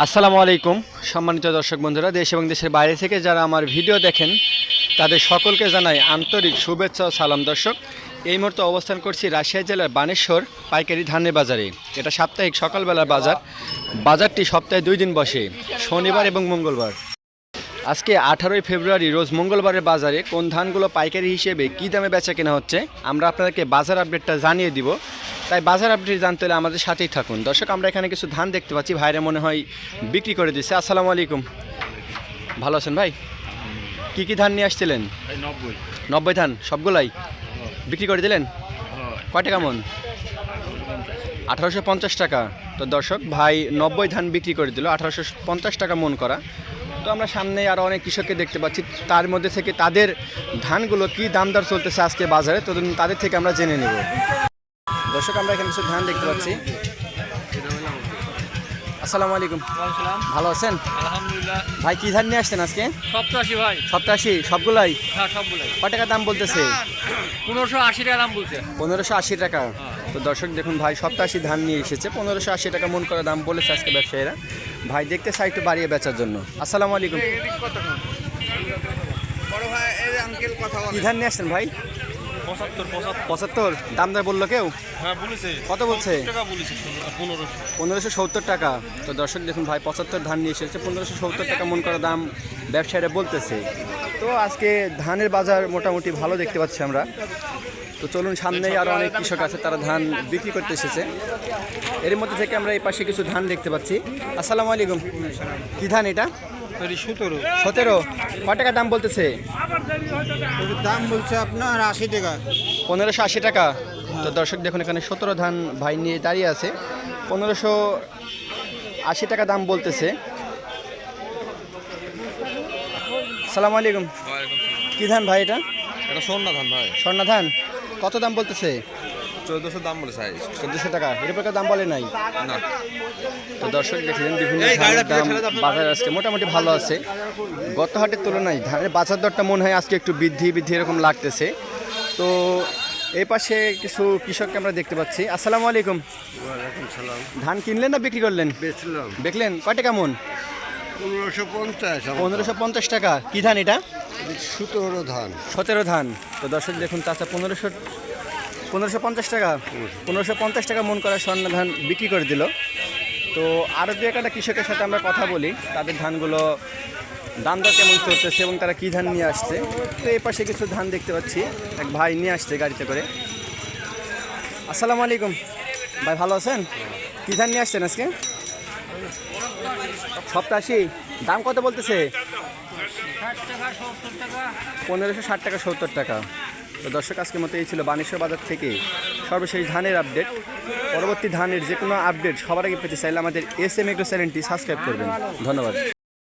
আসসালামু আলাইকুম, সম্মানিত দর্শক বন্ধুরা, দেশ এবং দেশের বাইরে থেকে যারা আমার ভিডিও দেখেন, তাদের সকলকে জানাই আন্তরিক শুভেচ্ছা ও সালাম দর্শক। এই মুহূর্তে অবস্থান করছি রাজশাহী জেলার বানেশ্বর পাইকারি ধানের বাজারে। এটা সাপ্তাহিক সকালবেলার বাজার। বাজারটি সপ্তাহে দুই দিন বসে, শনিবার এবং মঙ্গলবার। আজকে আঠারোই ফেব্রুয়ারি, রোজ মঙ্গলবারের বাজারে কোন ধানগুলো পাইকারি হিসেবে কী দামে বেচা কেনা হচ্ছে, আমরা আপনাদেরকে বাজার আপডেটটা জানিয়ে দিব। তাই বাজার আপডেট জানতে হলে আমাদের সাথেই থাকুন। দর্শক আমরা এখানে কিছু ধান দেখতে পাচ্ছি ভাইরা মনে হয় বিক্রি করে দিচ্ছে। আসসালামু আলাইকুম। ভালো আছেন ভাই? কি কি ধান নিয়ে আসছিলেন? নব্বই। নব্বই ধান সবগুলাই? বিক্রি করে দিলেন? কয় টাকা মন? আঠারোশো পঞ্চাশ টাকা। তো দর্শক ভাই নব্বই ধান বিক্রি করে দিল আঠারোশো পঞ্চাশ টাকা মন করা। তো আমরা সামনে আরও অনেক কৃষককে দেখতে পাচ্ছি তার মধ্যে থেকে তাদের ধানগুলো কি দাম দর চলতেছে আজকে বাজারে? তো তাদের থেকে আমরা জেনে নেব। দর্শক আমরা এখানে কিছু ধান দেখতে পাচ্ছি। আসসালামু আলাইকুম। ভালো আছেন? আলহামদুলিল্লাহ। ভাই কি ধান নিয়ে আসছেন আজকে? সপ্তাশি ভাই। সপ্তাশি? সবগুলাই? হ্যাঁ সবগুলাই। কয় টাকা দাম বলতেছে? পনেরোশো আশি টাকা দাম বলছে। পনেরোশো আশি টাকা। তো দর্শক দেখুন ভাই সপ্তাশি ধান নিয়ে এসেছে। পনেরোশো আশি টাকা মন করে দাম বলেছে আজকে ব্যবসায়ীরা। ভাই দেখতে চাই একটু বাড়িয়ে বেচার জন্য। আসসালামু আলাইকুম। বড় ভাই এই আঙ্কেল কথা কি ধান নিয়ে আসছেন ভাই? পঁচাত্তর দাম দর বলল কেউ? হ্যাঁ বলেছে। কত বলছে? পনেরোশো। পনেরোশো সত্তর টাকা। তো দর্শক দেখুন ভাই পঁচাত্তর ধান নিয়ে এসেছে। পনেরোশো সত্তর টাকা মন করা দাম ব্যবসায়ীরা বলতেছে। তো আজকে ধানের বাজার মোটামুটি ভালো দেখতে পাচ্ছি আমরা। তো চলুন সামনেই আরও অনেক কৃষক আছে তারা ধান বিক্রি করতে এসেছে। এর মধ্যে থেকে আমরা এই পাশে কিছু ধান দেখতে পাচ্ছি। আসসালামু আলাইকুম। কি ধান এটা? সতেরো। সতেরো। কয় টাকা দাম বলতেছে? দাম বলছে আপনার আশি টাকা। পনেরোশো আশি টাকা। তো দর্শক দেখুন এখানে সতেরো ধান ভাই নিয়ে দাঁড়িয়ে আছে। পনেরোশো আশি টাকা দাম বলতেছে। সালাম আলাইকুম। কি ধান ভাই এটা? এটা সোনা ধান ভাই। স্বর্ণা ধান। কত দাম বলতেছে? চোদ্দশো দাম বলে সাইজ চোদ্দোশো টাকা। এর উপরে দাম বলে নাই। না। তো দর্শক দেখলেন বিভিন্ন ধানের দাম। বাজার আজকে মোটামুটি ভালো আছে। গত হাটের তুলনায় ধানের বাজার দরটা মনে হয় আজকে একটু বৃদ্ধি বৃদ্ধি এরকম লাগতেছে। তো এই পাশে কিছু কৃষককে আমরা দেখতে পাচ্ছি। আসসালামু আলাইকুম। সালাম। ধান কিনলেন না বিক্রি করলেন? দেখলেন? কয় টাকা মন? পনেরোশো পঞ্চাশ পনেরোশো পঞ্চাশ টাকা। কি ধান এটা? সতেরো ধান। সতেরো ধান। তো দর্শক দেখুন চাচা পনেরোশো পনেরোশো পঞ্চাশ টাকা। পনেরোশো পঞ্চাশ টাকা মন করা স্বর্ণ ধান বিক্রি করে দিল। তো আরও দু একটা কৃষকের সাথে আমরা কথা বলি, তাদের ধানগুলো দাম দর কেমন চলতেছে এবং তারা কী ধান নিয়ে আসছে। তো এই পাশে কিছু ধান দেখতে পাচ্ছি, এক ভাই নিয়ে আসছে গাড়িতে করে। আসসালামু আলাইকুম। ভাই ভালো আছেন? কী ধান নিয়ে আসছেন আজকে? সপ্তাশি। দাম কত বলতেছে? পনেরোশো ষাট টাকা, সত্তর টাকা। তো দর্শক, আজকের মতো এই ছিল বানেশ্বর বাজার থেকে সর্বশেষ ধানের আপডেট। পরবর্তী ধানের যে কোনো আপডেট সবার আগে পেতে চাইলে আমাদের এস এম এগ্রো চ্যানেলটি সাবস্ক্রাইব করবেন। ধন্যবাদ।